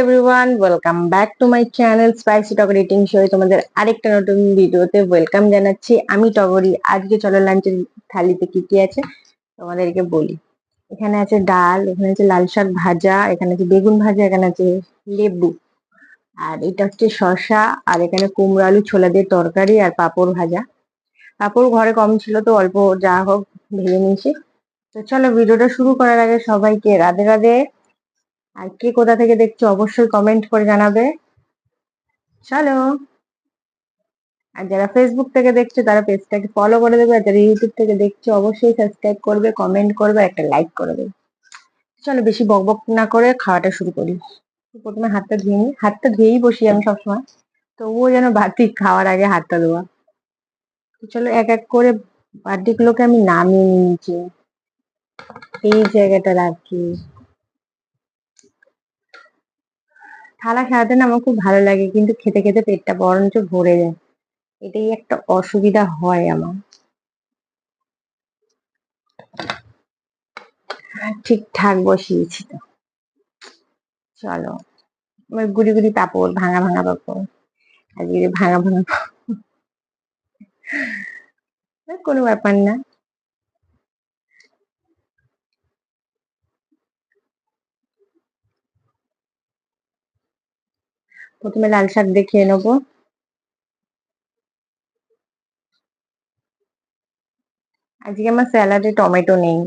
Everyone welcome back to my channel spicy Togor eating show তোমাদের আরেকটা নতুন ভিডিওতে ওয়েলকাম জানাচ্ছি। আমি টগরি, আজকে চলো লাঞ্চের থালিতে কি কি আছে তোমাদেরকে বলি। এখানে আছে ডাল, এখানে আছে লাল শাক ভাজা, এখানে আছে বেগুন ভাজা, এখানে আছে লেবু। আর এটা হচ্ছে শসা, আর এখানে কুমড়ো আলু, ছোলা দিয়ে তরকারি আর পাঁপড় ভাজা। পাঁপড় ঘরে কম ছিল তো অল্প যা হোক, ভেজে নিয়েছি। তো চলো ভিডিওটা শুরু করার আগে সবাইকে রাধে রাধে। আর কে কোথা থেকে দেখছ অবশ্যই কমেন্ট করে জানাবে। চলো। আর যারা ফেসবুক থেকে দেখছ, তারা পেজটাকে ফলো করে দেবে। আর যারা ইউটিউব থেকে দেখছ, অবশ্যই সাবস্ক্রাইব করবে কমেন্ট করবে একটা লাইক করে দেবে। চলো বেশি বকবক না করে খাওয়াটা শুরু করি। প্রথমে হাতটা ধুয়ে নিই। হাতটা ধুয়েই বসি আমি সবসময়। তবুও যেন বাড়তি খাওয়ার আগে হাতটা ধোয়া। চলো এক এক করে বার্থডেগুলোকে আমি নামিয়ে নিয়েছি এই জায়গাটা রাখি। থালা সাজাতে না আমার খুব ভালো লাগে, কিন্তু খেতে খেতে পেটটা বরঞ্চ ভরে যায়। এটাই একটা অসুবিধা হয় আমার। ঠিকঠাক বসিয়েছি তো। চলো গুড়ি গুড়ি পাপড়, ভাঙা ভাঙা পাপড়। আজকে ভাঙা ভাঙা। কোনো ব্যাপার না। প্রথমে লাল শাক দিয়ে খেয়ে নেব। আজকে আমার স্যালাডে টমেটো নেই,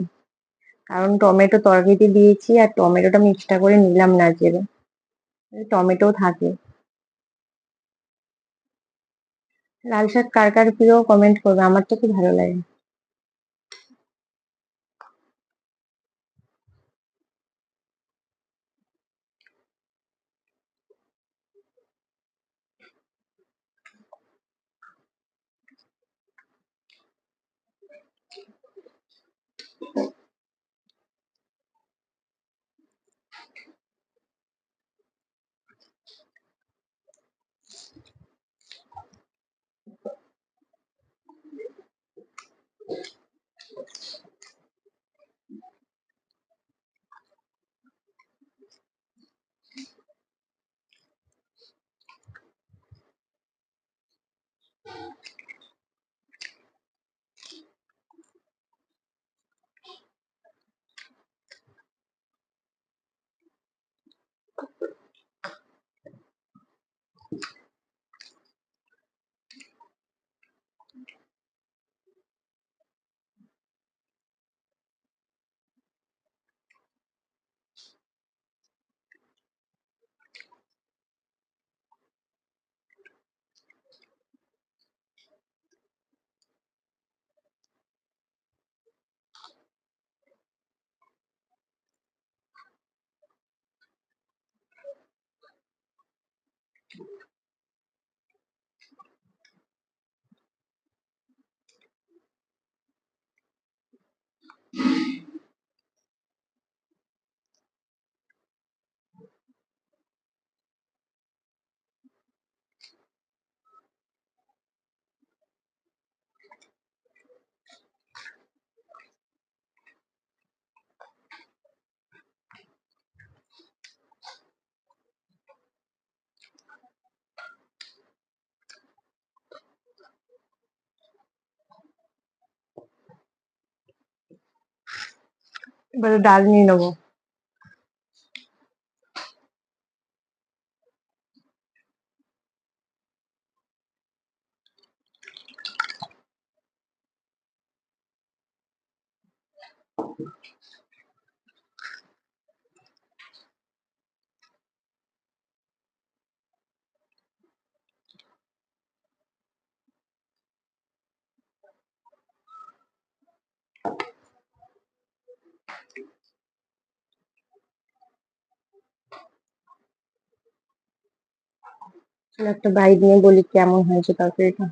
কারণ টমেটো তরকারিতে দিয়েছি আর টমেটোটা আমি এক্সট্রা করে নিলাম না আজকে টমেটো থাকে। লাল শাক কার কার প্রিয় কমেন্ট করবে, আমার তো খুব ভালো লাগে। এবারে ডাল নিয়ে নেব। একটা বাইট নিয়ে বলি কেমন হয়েছে তরকারিটা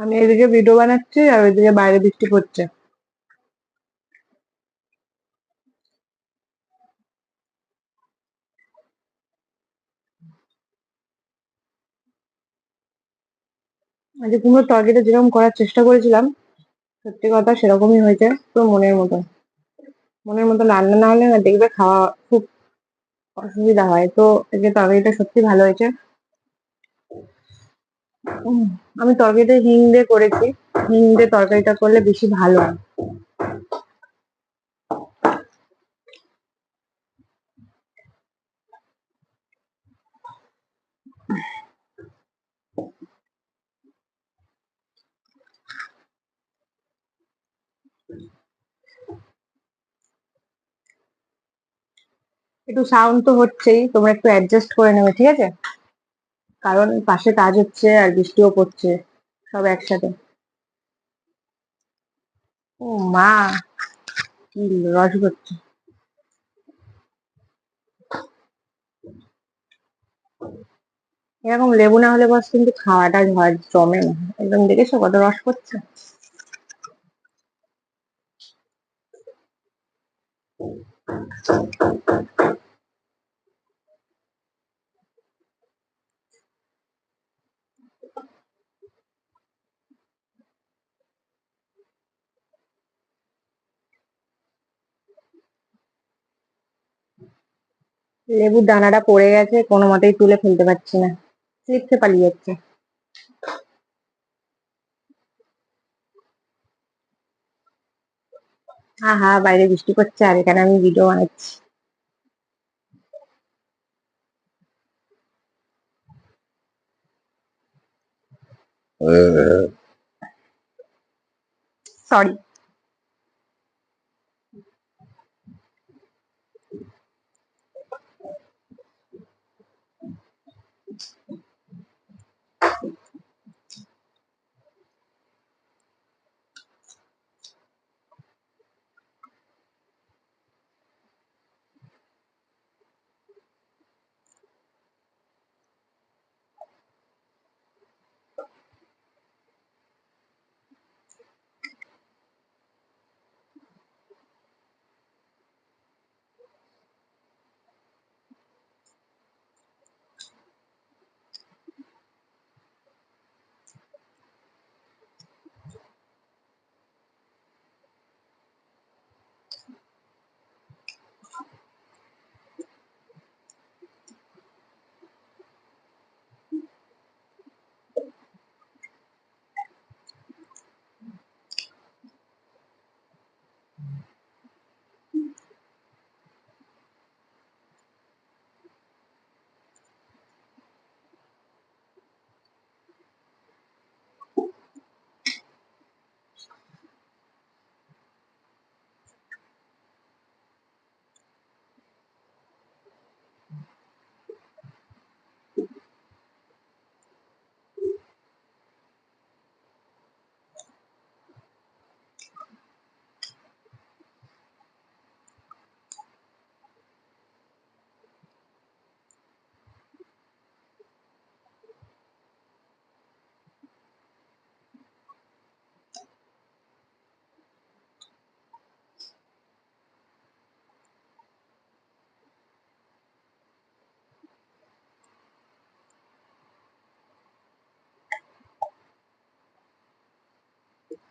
আমি এদিকে ভিডিও বানাচ্ছি আর ওইদিকে বাইরে বৃষ্টি পড়ছে। আজকে কুমড়োর তরকারিটা যেরকম করার চেষ্টা করেছিলাম, সত্যি কথা সেরকমই হয়েছে, পুরো মনের মতো। মনের মতো রান্না না হলে দেখবে খাওয়া খুব অসুবিধা হয়। তো আজকে তরকারিটা সত্যি ভালো হয়েছে। আমি তরকারিটা হিং দিয়ে করেছি। হিং দিয়ে তরকারিটা করলে বেশি ভালো হয়। একটু সাউন্ড তো হচ্ছেই, তোমরা একটু অ্যাডজাস্ট করে নেবে, ঠিক আছে? কারণ পাশে কাজ হচ্ছে আর বৃষ্টিও পড়ছে সব একসাথে। ও মা, কি রস করছে এরকম লেবু না হলে বস কিন্তু খাওয়াটা হয় জমে না। একদম দেখেছ কত রস করছে লেবুর দানাটা পড়ে গেছে, কোনো মতেই তুলে ফেলতে পারছি না। স্লিপসে পালিয়ে যাচ্ছে হা হা বাইরে বৃষ্টি পড়ছে, আর এখানে আমি ভিডিও বানাচ্ছি। Uh, sorry.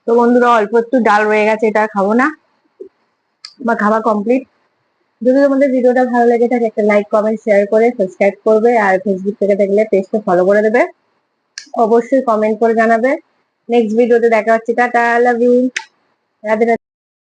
তো বন্ধুরা, অল্প একটু ডাল রয়ে গেছে, এটা আর খাব না। বা খাওয়া কমপ্লিট যদি তোমাদের ভিডিওটা ভালো লেগে থাকে, একটা লাইক কমেন্ট শেয়ার করে সাবস্ক্রাইব করবে, আর ফেসবুক থেকে দেখলে পেজটা ফলো করে দেবে। অবশ্যই কমেন্ট করে জানাবে। নেক্সট ভিডিওতে দেখা হচ্ছে। Tata love you Radhe.